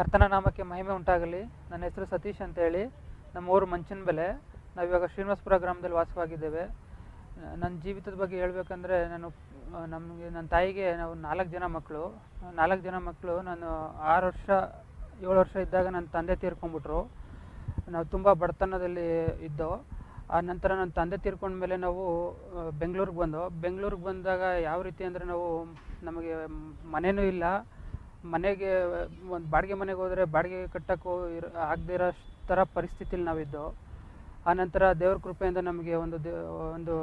ಕರ್ತನ ನಾಮಕ್ಕೆ ಮಹಿಮೆ ಉಂಟಾಗಲಿ. ನನ್ನ ಹೆಸರು ಸತೀಶ್ ಅಂತ ಹೇಳಿ ನಮ್ಮ ಊರು ಮಂಚನಬೆಲೆ. ನಾವಿವಾಗ ಶ್ರೀನಿವಾಸಪುರ ಗ್ರಾಮದಲ್ಲಿ ವಾಸವಾಗಿದ್ದೇವೆ. ನನ್ನ ಜೀವಿತದ ಬಗ್ಗೆ ಹೇಳ್ಬೇಕಂದ್ರೆ ನಾನು, ನಮಗೆ, ನನ್ನ ತಾಯಿಗೆ ನಾವು ನಾಲ್ಕು ಜನ ಮಕ್ಕಳು. ನಾಲ್ಕು ಜನ ಮಕ್ಕಳು ನಾನು ಆರು ವರ್ಷ, ಏಳು ವರ್ಷ ಇದ್ದಾಗ ನನ್ನ ತಂದೆ ತೀರ್ಕೊಂಡ್ಬಿಟ್ರು ನಾವು ತುಂಬ ಬಡತನದಲ್ಲಿ ಇದ್ದೋ, ಆ ನಂತರ ನನ್ನ ತಂದೆ ತೀರ್ಕೊಂಡ ಮೇಲೆ ನಾವು ಬೆಂಗಳೂರಿಗೆ ಬಂದೋ. ಬೆಂಗಳೂರಿಗೆ ಬಂದಾಗ ಯಾವ ರೀತಿ ಅಂದರೆ ನಾವು ನಮಗೆ ಮನೆಯೂ ಇಲ್ಲ. ಮನೆಗೆ, ಒಂದು ಬಾಡಿಗೆ ಮನೆಗೆ ಹೋದರೆ ಬಾಡಿಗೆ ಕಟ್ಟಕ್ಕೂ ಇರ, ಆಗದೇ ಇರೋ ಥರ ಪರಿಸ್ಥಿತಿಲಿ ನಾವಿದ್ದೋ ಆನಂತರ ದೇವ್ರ ಕೃಪೆಯಿಂದ ನಮಗೆ ಒಂದು ದೇ, ಒಂದು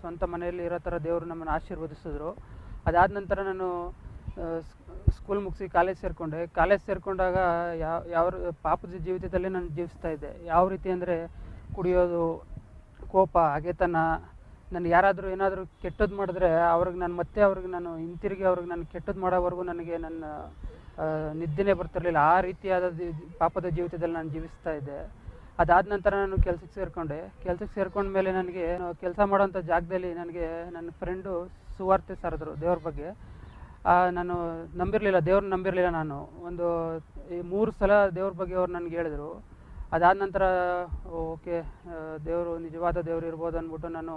ಸ್ವಂತ ಮನೆಯಲ್ಲಿ ಇರೋ ಥರ ದೇವರು ನಮ್ಮನ್ನು ಆಶೀರ್ವದಿಸಿದ್ರು. ಅದಾದ ನಂತರ ನಾನು ಸ್ಕೂಲ್ ಮುಗಿಸಿ ಕಾಲೇಜ್ ಸೇರಿಕೊಂಡೆ. ಕಾಲೇಜ್ ಸೇರಿಕೊಂಡಾಗ ಯಾವ ಯಾವ ಪಾಪದ ಜೀವಿತದಲ್ಲಿ ನಾನು ಜೀವಿಸ್ತಾ ಇದ್ದೆ. ಯಾವ ರೀತಿ ಅಂದರೆ ಕುಡಿಯೋದು, ಕೋಪ, ಹಗೆತನ ನನಗೆ ಯಾರಾದರೂ ಏನಾದರೂ ಕೆಟ್ಟದ್ದು ಮಾಡಿದ್ರೆ ಅವ್ರಿಗೆ ನಾನು ಮತ್ತೆ ಅವ್ರಿಗೆ ನಾನು ಹಿಂತಿರುಗಿ ಅವ್ರಿಗೆ ನಾನು ಕೆಟ್ಟದ್ದು ಮಾಡೋವರೆಗೂ ನನಗೆ ನನ್ನ ನಿದ್ದೆನೇ ಬರ್ತಿರಲಿಲ್ಲ. ಆ ರೀತಿಯಾದ ಪಾಪದ ಜೀವಿತದಲ್ಲಿ ನಾನು ಜೀವಿಸ್ತಾ ಇದ್ದೆ. ಅದಾದ ನಂತರ ನಾನು ಕೆಲಸಕ್ಕೆ ಸೇರಿಕೊಂಡೆ. ಕೆಲ್ಸಕ್ಕೆ ಸೇರ್ಕೊಂಡ್ಮೇಲೆ ನನಗೆ ಕೆಲಸ ಮಾಡೋಂಥ ಜಾಗದಲ್ಲಿ ನನಗೆ ನನ್ನ ಫ್ರೆಂಡು ಸುವಾರ್ತೆ ಸಾರಿದ್ರು ದೇವ್ರ ಬಗ್ಗೆ. ನಾನು ನಂಬಿರಲಿಲ್ಲ ದೇವ್ರನ್ನ ನಂಬಿರಲಿಲ್ಲ ನಾನು. ಒಂದು, ಈ ಮೂರು ಸಲ ದೇವ್ರ ಬಗ್ಗೆ ಅವ್ರು ನನಗೆ ಹೇಳಿದರು. ಅದಾದ ನಂತರ, ಓಕೆ ದೇವರು ನಿಜವಾದ ದೇವರು ಇರ್ಬೋದು ಅಂದ್ಬಿಟ್ಟು ನಾನು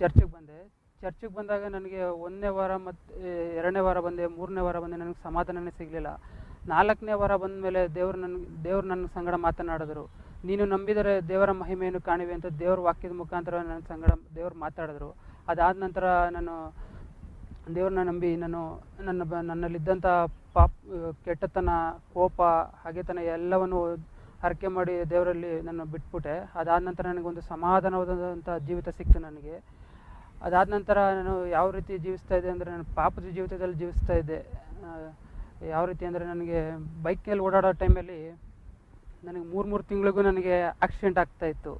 ಚರ್ಚಿಗೆ ಬಂದೆ. ಚರ್ಚಿಗೆ ಬಂದಾಗ ನನಗೆ ಒಂದನೇ ವಾರ ಮತ್ತು ಎರಡನೇ ವಾರ ಬಂದೆ, ಮೂರನೇ ವಾರ ಬಂದೆ, ನನಗೆ ಸಮಾಧಾನನೇ ಸಿಗಲಿಲ್ಲ. ನಾಲ್ಕನೇ ವಾರ ಬಂದ ಮೇಲೆ ದೇವರು ನನಗೆ ದೇವರು ನನ್ನ ಸಂಗಡ ಮಾತನಾಡಿದ್ರು. ನೀನು ನಂಬಿದರೆ ದೇವರ ಮಹಿಮೆಯನ್ನು ಕಾಣುವೆ ಅಂತ ದೇವ್ರ ವಾಕ್ಯದ ಮುಖಾಂತರ ನನ್ನ ಸಂಗಡ ದೇವ್ರು ಮಾತಾಡಿದ್ರು. ಅದಾದ ನಂತರ ನಾನು ದೇವ್ರನ್ನ ನಂಬಿ ನಾನು, ನನ್ನ ನನ್ನಲ್ಲಿದ್ದಂಥ ಪಾಪ್, ಕೆಟ್ಟತನ, ಕೋಪ, ಹಾಗೆತನ ಎಲ್ಲವನ್ನು ಹರಕೆ ಮಾಡಿ ದೇವರಲ್ಲಿ ನಾನು ಬಿಟ್ಬಿಟ್ಟೆ. ಅದಾದ ನಂತರ ನನಗೊಂದು ಸಮಾಧಾನವಾದಂಥ ಜೀವಿತ ಸಿಕ್ತು ನನಗೆ. ಅದಾದ ನಂತರ ನಾನು ಯಾವ ರೀತಿ ಜೀವಿಸ್ತಾ ಇದ್ದೆ ಅಂದರೆ ನಾನು ಪಾಪದ ಜೀವಿತದಲ್ಲಿ ಜೀವಿಸ್ತಾ ಇದ್ದೆ. ಯಾವ ರೀತಿ ಅಂದರೆ ನನಗೆ ಬೈಕಲ್ಲಿ ಓಡಾಡೋ ಟೈಮಲ್ಲಿ ನನಗೆ ಮೂರು ಮೂರು ತಿಂಗಳಿಗೂ ನನಗೆ ಆಕ್ಸಿಡೆಂಟ್ ಆಗ್ತಾ ಇತ್ತು.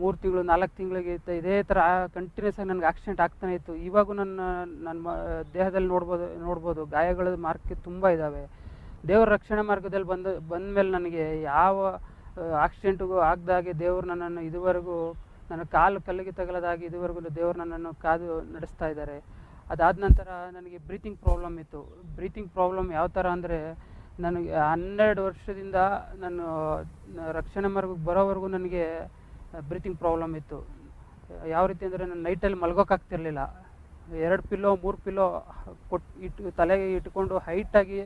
ಮೂರು ತಿಂಗಳು, ನಾಲ್ಕು ತಿಂಗಳಿಗೆ ಇತ್ತು. ಇದೇ ಥರ ಕಂಟಿನ್ಯೂಸ್ ಆಗಿ ನನಗೆ ಆಕ್ಸಿಡೆಂಟ್ ಆಗ್ತಾನೆ ಇತ್ತು. ಇವಾಗೂ ನನ್ನ ನನ್ನ ದೇಹದಲ್ಲಿ ನೋಡ್ಬೋದು ನೋಡ್ಬೋದು. ಗಾಯಗಳ ಮಾರ್ಕ್ ತುಂಬ ಇದ್ದಾವೆ. ದೇವ್ರ ರಕ್ಷಣೆ ಮಾರ್ಗದಲ್ಲಿ ಬಂದ ಬಂದ ಮೇಲೆ ನನಗೆ ಯಾವ ಆಕ್ಸಿಡೆಂಟ್ಗೂ ಆಗದಾಗೆ ದೇವ್ರು ನನ್ನನ್ನು ಇದುವರೆಗೂ ನನ್ನ ಕಾಲು ಕಲ್ಲಿಗೆ ತಗಲದಾಗಿ ಇದುವರೆಗೂ ದೇವ್ರು ನನ್ನನ್ನು ಕಾದು ನಡೆಸ್ತಾ ಇದ್ದಾರೆ. ಅದಾದ ನಂತರ ನನಗೆ ಬ್ರೀತಿಂಗ್ ಪ್ರಾಬ್ಲಮ್ ಇತ್ತು. ಬ್ರೀತಿಂಗ್ ಪ್ರಾಬ್ಲಮ್ ಯಾವ ಥರ ಅಂದರೆ ನನಗೆ ಹನ್ನೆರಡು ವರ್ಷದಿಂದ ನಾನು ರಕ್ಷಣೆ ಮಾರ್ಗಕ್ಕೆ ಬರೋವರೆಗೂ ನನಗೆ ಬ್ರೀತಿಂಗ್ ಪ್ರಾಬ್ಲಮ್ ಇತ್ತು. ಯಾವ ರೀತಿ ಅಂದರೆ ನಾನು ನೈಟಲ್ಲಿ ಮಲ್ಗೋಕ್ಕಾಗ್ತಿರ್ಲಿಲ್ಲ ಎರಡು ಪಿಲ್ಲೋ ಮೂರು ಪಿಲ್ಲೋ ಕೊಟ್ಟು ಇಟ್ಟು, ತಲೆಗೆ ಇಟ್ಕೊಂಡು ಹೈಟಾಗಿ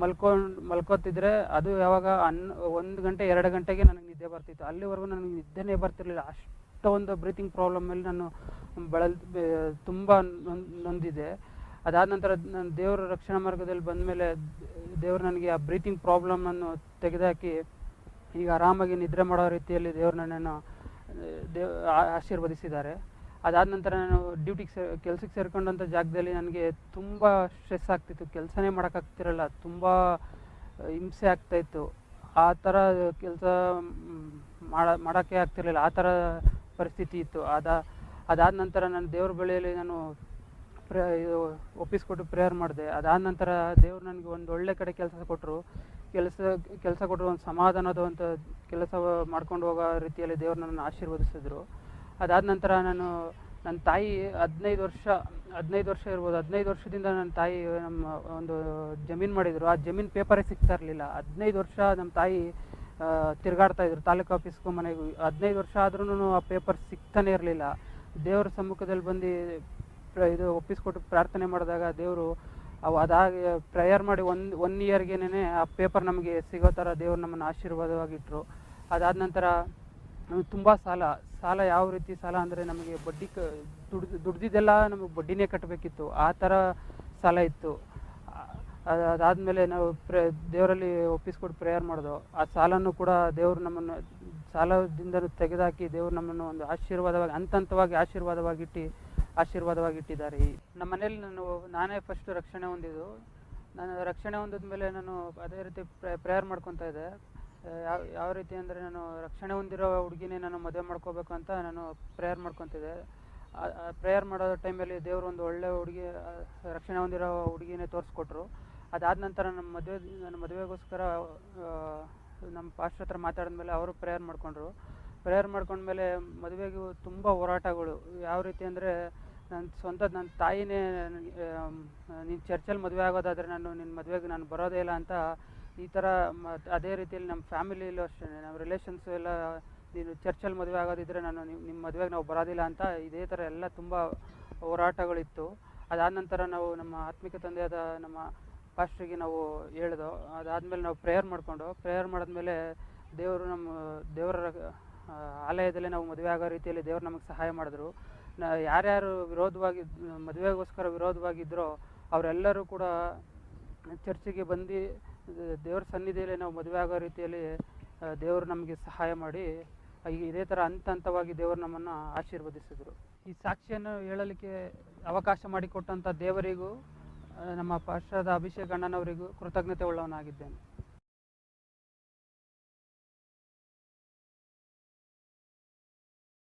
ಮಲ್ಕೊಂಡು, ಮಲ್ಕೋತಿದ್ರೆ ಅದು ಯಾವಾಗ ಅನ್, ಒಂದು ಗಂಟೆ, ಎರಡು ಗಂಟೆಗೆ ನನಗೆ ನಿದ್ದೆ ಬರ್ತಿತ್ತು. ಅಲ್ಲಿವರೆಗೂ ನನಗೆ ನಿದ್ದೆನೇ ಬರ್ತಿರಲಿಲ್ಲ. ಅಷ್ಟೊಂದು ಬ್ರೀತಿಂಗ್ ಪ್ರಾಬ್ಲಮಲ್ಲಿ ನಾನು ಬಳಲ್ ತುಂಬ ನೊಂದ್- ನೊಂದಿದೆ. ಅದಾದ ನಂತರ ನಾನು ದೇವರ ರಕ್ಷಣಾ ಮಾರ್ಗದಲ್ಲಿ ಬಂದಮೇಲೆ ದೇವರು ನನಗೆ ಆ ಬ್ರೀತಿಂಗ್ ಪ್ರಾಬ್ಲಮನ್ನು ತೆಗೆದಾಕಿ ಈಗ ಆರಾಮಾಗಿ ನಿದ್ರೆ ಮಾಡೋ ರೀತಿಯಲ್ಲಿ ದೇವರು ನನ್ನನ್ನು ದೇವ್ ಆಶೀರ್ವದಿಸಿದ್ದಾರೆ. ಅದಾದ ನಂತರ ನಾನು ಡ್ಯೂಟಿಗೆ ಸೇ, ಕೆಲ್ಸಕ್ಕೆ ಸೇರ್ಕೊಂಡಂಥ ಜಾಗದಲ್ಲಿ ನನಗೆ ತುಂಬ ಸ್ಟ್ರೆಸ್ ಆಗ್ತಿತ್ತು. ಕೆಲಸನೇ ಮಾಡೋಕ್ಕಾಗ್ತಿರಲ್ಲ, ತುಂಬ ಹಿಂಸೆ ಆಗ್ತಾಯಿತ್ತು ಆ ಥರ ಕೆಲಸ ಮಾಡ, ಮಾಡೋಕ್ಕೆ ಆಗ್ತಿರಲಿಲ್ಲ. ಆ ಥರ ಪರಿಸ್ಥಿತಿ ಇತ್ತು. ಅದ, ಅದಾದ ನಂತರ ನಾನು ದೇವ್ರ ಬಳಿಯಲ್ಲಿ ನಾನು ಪ್ರೇ ಒಪ್ಪಿಸ್ಕೊಟ್ಟು ಪ್ರೇಯರ್ ಮಾಡಿದೆ. ಅದಾದ ನಂತರ ದೇವ್ರು ನನಗೆ ಒಂದು ಒಳ್ಳೆ ಕಡೆ ಕೆಲಸ ಕೊಟ್ಟರು ಕೆಲಸ ಕೆಲಸ ಕೊಟ್ಟರು ಒಂದು ಸಮಾಧಾನದ ಒಂದು ಕೆಲಸ ಮಾಡ್ಕೊಂಡು ಹೋಗೋ ರೀತಿಯಲ್ಲಿ ದೇವ್ರು ನನ್ನನ್ನು ಆಶೀರ್ವದಿಸಿದ್ರು. ಅದಾದ ನಂತರ ನಾನು ನನ್ನ ತಾಯಿ ಹದಿನೈದು ವರ್ಷ ಹದಿನೈದು ವರ್ಷ ಇರ್ಬೋದು, ಹದಿನೈದು ವರ್ಷದಿಂದ ನನ್ನ ತಾಯಿ ನಮ್ಮ ಒಂದು ಜಮೀನು ಮಾಡಿದರು. ಆ ಜಮೀನು ಪೇಪರೇ ಸಿಗ್ತಾ ಇರಲಿಲ್ಲ. ಹದಿನೈದು ವರ್ಷ ನಮ್ಮ ತಾಯಿ ತಿರುಗಾಡ್ತಾ ಇದ್ರು. ತಾಲೂಕು ಆಫೀಸ್ಗೂ ಮನೆಗೆ. ಹದಿನೈದು ವರ್ಷ ಆದ್ರೂ ಆ ಪೇಪರ್ ಸಿಗ್ತಾನೆ ಇರಲಿಲ್ಲ. ದೇವರ ಸಮ್ಮುಖದಲ್ಲಿ ಬಂದು ಇದು ಒಪ್ಪಿಸ್ಕೊಟ್ಟು ಪ್ರಾರ್ಥನೆ ಮಾಡಿದಾಗ ದೇವರು ಅವು ಅದಾಗಿ ಪ್ರೇಯರ್ ಮಾಡಿ ಒಂದು ಒನ್ ಇಯರ್ಗೇನೆ ಆ ಪೇಪರ್ ನಮಗೆ ಸಿಗೋ ಥರ ದೇವರು ನಮ್ಮನ್ನು ಆಶೀರ್ವಾದವಾಗಿಟ್ಟರು ಅದಾದ ನಂತರ ನಮಗೆ ತುಂಬ ಸಾಲ ಸಾಲ ಯಾವ ರೀತಿ ಸಾಲ ಅಂದರೆ ನಮಗೆ ಬಡ್ಡಿ ಕ, ದುಡ್ದು, ದುಡ್ದಿದ್ದೆಲ್ಲ ನಮಗೆ ಬಡ್ಡಿನೇ ಕಟ್ಟಬೇಕಿತ್ತು ಆ ಥರ ಸಾಲ ಇತ್ತು. ಅದಾದಮೇಲೆ ನಾವು ಪ್ರೇ, ದೇವರಲ್ಲಿ ಒಪ್ಪಿಸ್ಕೊಟ್ಟು ಪ್ರೇಯರ್ ಮಾಡೋದು, ಆ ಸಾಲನೂ ಕೂಡ ದೇವರು ನಮ್ಮನ್ನು ಸಾಲದಿಂದ ತೆಗೆದುಹಾಕಿ ದೇವರು ನಮ್ಮನ್ನು ಒಂದು ಆಶೀರ್ವಾದವಾಗಿ ಹಂತ ಹಂತವಾಗಿ ಆಶೀರ್ವಾದವಾಗಿಟ್ಟು, ಆಶೀರ್ವಾದವಾಗಿಟ್ಟಿದ್ದಾರೆ ನಮ್ಮ ಮನೇಲಿ ನಾನು, ನಾನೇ ಫಸ್ಟ್ ರಕ್ಷಣೆ ಹೊಂದಿದ್ದು. ನಾನು ರಕ್ಷಣೆ ಹೊಂದಿದ ಮೇಲೆ ನಾನು ಅದೇ ರೀತಿ ಪ್ರೇಯರ್ ಮಾಡ್ಕೊತಾ ಇದ್ದೆ. ಯಾವ ಯಾವ ರೀತಿ ಅಂದರೆ ನಾನು ರಕ್ಷಣೆ ಹೊಂದಿರೋ ಹುಡುಗಿನೇ ನಾನು ಮದುವೆ ಮಾಡ್ಕೋಬೇಕು ಅಂತ ನಾನು ಪ್ರೇಯರ್ ಮಾಡ್ಕೊತಿದ್ದೆ. ಪ್ರೇಯರ್ ಮಾಡೋ ಟೈಮಲ್ಲಿ ದೇವರು ಒಂದು ಒಳ್ಳೆ ಹುಡುಗಿ ರಕ್ಷಣೆ ಹೊಂದಿರೋ ಹುಡುಗಿನೇ ತೋರಿಸ್ಕೊಟ್ರು. ಅದಾದ ನಂತರ ನಮ್ಮ ಮದುವೆ, ನನ್ನ ಮದುವೆಗೋಸ್ಕರ ನಮ್ಮ ಪಾಸ್ಟರ್ ಹತ್ರ ಮಾತಾಡಿದ್ಮೇಲೆ ಅವರು ಪ್ರೇಯರ್ ಮಾಡ್ಕೊಂಡ್ರು. ಪ್ರೇಯರ್ ಮಾಡ್ಕೊಂಡ್ಮೇಲೆ ಮದುವೆಗೂ ತುಂಬ ಹೋರಾಟಗಳು. ಯಾವ ರೀತಿ ಅಂದರೆ ನನ್ನ ಸ್ವಂತ, ನನ್ನ ತಾಯಿನೇ ನನಗೆ ನೀನು ಚರ್ಚಲ್ಲಿ ಮದುವೆ ಆಗೋದಾದರೆ ನಾನು ನಿನ್ನ ಮದುವೆಗೆ ನಾನು ಬರೋದೇ ಇಲ್ಲ ಅಂತ ಈ ಥರ ಅದೇ ರೀತಿಯಲ್ಲಿ ನಮ್ಮ ಫ್ಯಾಮಿಲಿಯಲ್ಲೂ ಅಷ್ಟೇ, ನಮ್ಮ ರಿಲೇಷನ್ಸ್ ಎಲ್ಲ ನೀನು ಚರ್ಚಲ್ಲಿ ಮದುವೆ ಆಗೋದಿದ್ರೆ ನಾನು ನಿಮ್ಮ ನಿಮ್ಮ ಮದುವೆಗೆ ನಾವು ಬರೋದಿಲ್ಲ ಅಂತ ಇದೇ ಥರ ಎಲ್ಲ ತುಂಬ ಹೋರಾಟಗಳಿತ್ತು. ಅದಾದ ನಂತರ ನಾವು ನಮ್ಮ ಆತ್ಮಿಕ ತಂದೆಯಾದ ನಮ್ಮ ಪಾಸ್ಟ್ರಿಗೆ ನಾವು ಹೇಳಿದೋ, ಅದಾದಮೇಲೆ ನಾವು ಪ್ರೇಯರ್ ಮಾಡಿಕೊಂಡು ಪ್ರೇಯರ್ ಮಾಡಿದ್ಮೇಲೆ ದೇವರು ನಮ್ಮ, ದೇವರ ಆಲಯದಲ್ಲೇ ನಾವು ಮದುವೆ ಆಗೋ ರೀತಿಯಲ್ಲಿ ದೇವರು ನಮಗೆ ಸಹಾಯ ಮಾಡಿದ್ರು. ನ, ಯಾರ್ಯಾರು ವಿರೋಧವಾಗಿ, ಮದುವೆಗೋಸ್ಕರ ವಿರೋಧವಾಗಿದ್ದರೋ ಅವರೆಲ್ಲರೂ ಕೂಡ ಚರ್ಚಿಗೆ ಬಂದು ದೇವ್ರ ಸನ್ನಿಧಿಯಲ್ಲಿ ನಾವು ಮದುವೆ ಆಗೋ ರೀತಿಯಲ್ಲಿ ದೇವರು ನಮಗೆ ಸಹಾಯ ಮಾಡಿ ಈಗ ಇದೇ ಥರ ಹಂತ ಹಂತವಾಗಿ ದೇವರು ನಮ್ಮನ್ನು ಆಶೀರ್ವದಿಸಿದರು. ಈ ಸಾಕ್ಷಿಯನ್ನು ಹೇಳಲಿಕ್ಕೆ ಅವಕಾಶ ಮಾಡಿಕೊಟ್ಟಂಥ ದೇವರಿಗೂ ನಮ್ಮ ಪಾರ್ಶ್ವದ ಅಭಿಷೇಕ್ ಅಣ್ಣನವರಿಗೂ ಕೃತಜ್ಞತೆ ಉಳ್ಳವನಾಗಿದ್ದೇನೆ.